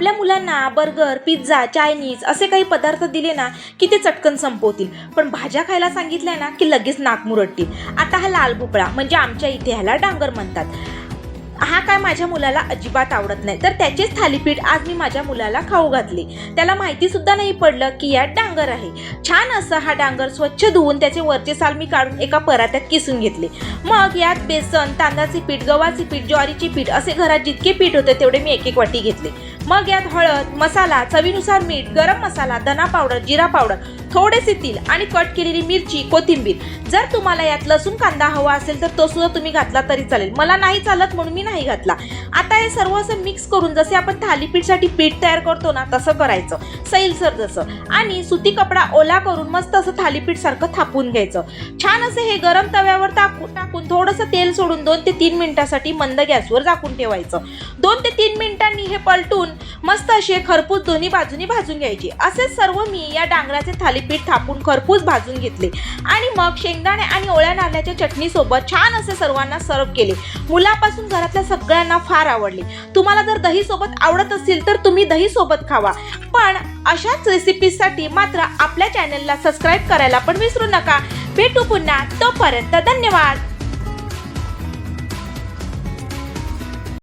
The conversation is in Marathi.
आपल्या मुलांना बर्गर पिझ्झा चायनीज असे काही पदार्थ दिले ना की ते चटकन संपवतील. पण भाज्या खायला सांगितल्या ना की लगेच नाक मुरडतील. आता हा लाल भोपळा म्हणजे आमच्या इथे ह्याला डांगर म्हणतात. हा काय माझ्या मुलाला अजिबात आवडत नाही. तर त्याचेच थालीपीठ आज मी माझ्या मुलाला खाऊ घातले. त्याला माहिती सुद्धा नाही पडलं की यात डांगर आहे. छान असं हा डांगर स्वच्छ धुवून त्याचे वरचे साल मी काढून एका परात्यात किसून घेतले. मग यात बेसन तांदळाचे पीठ गव्हाचे पीठ ज्वारीचे पीठ असे घरात जितके पीठ होते तेवढे मी एक एक वाटी घेतले. मग यात हळद मसाला चवीनुसार मीठ गरम मसाला धना पावडर जिरा पावडर थोडेसे तेल आणि कट केलेली मिरची कोथिंबीर. जर तुम्हाला यात लसूण कांदा हवा असेल तर तो सुद्धा तुम्ही घातला तरी चालेल. मला नाही चालत म्हणून मी नाही घातला. आता हे सर्व असं मिक्स करून जसे आपण थालीपीठसाठी पीठ तयार करतो ना तसं करायचं. सैलसर जसं. आणि सुती कपडा ओला करून मस्त असं थालीपीठ सारखं थापून घ्यायचं. छान असे हे गरम तव्यावर टाकून टाकून थोडंसं तेल सोडून दोन ते तीन मिनिटासाठी मंद गॅसवर झाकून ठेवायचं. दोन ते तीन मिनिट मिनिटांनी हे पलटून मस्त असे खरपूस दोन्ही बाजूनी भाजून घ्यायचे. असे सर्व मी या डांगराचे थालीपीठ थापून खरपूस भाजून घेतले. आणि मग शेंगदाणे आणि ओळ्या नारळाच्या चटणीसोबत छान असे सर्वांना सर्व केले. मुलापासून घरातल्या सगळ्यांना फार आवडले. तुम्हाला जर दहीसोबत आवडत असेल तर तुम्ही दहीसोबत खावा. पण अशाच रेसिपीसाठी मात्र आपल्या चॅनलला सबस्क्राईब करायला पण विसरू नका. भेटू पुन्हा. तोपर्यंत धन्यवाद.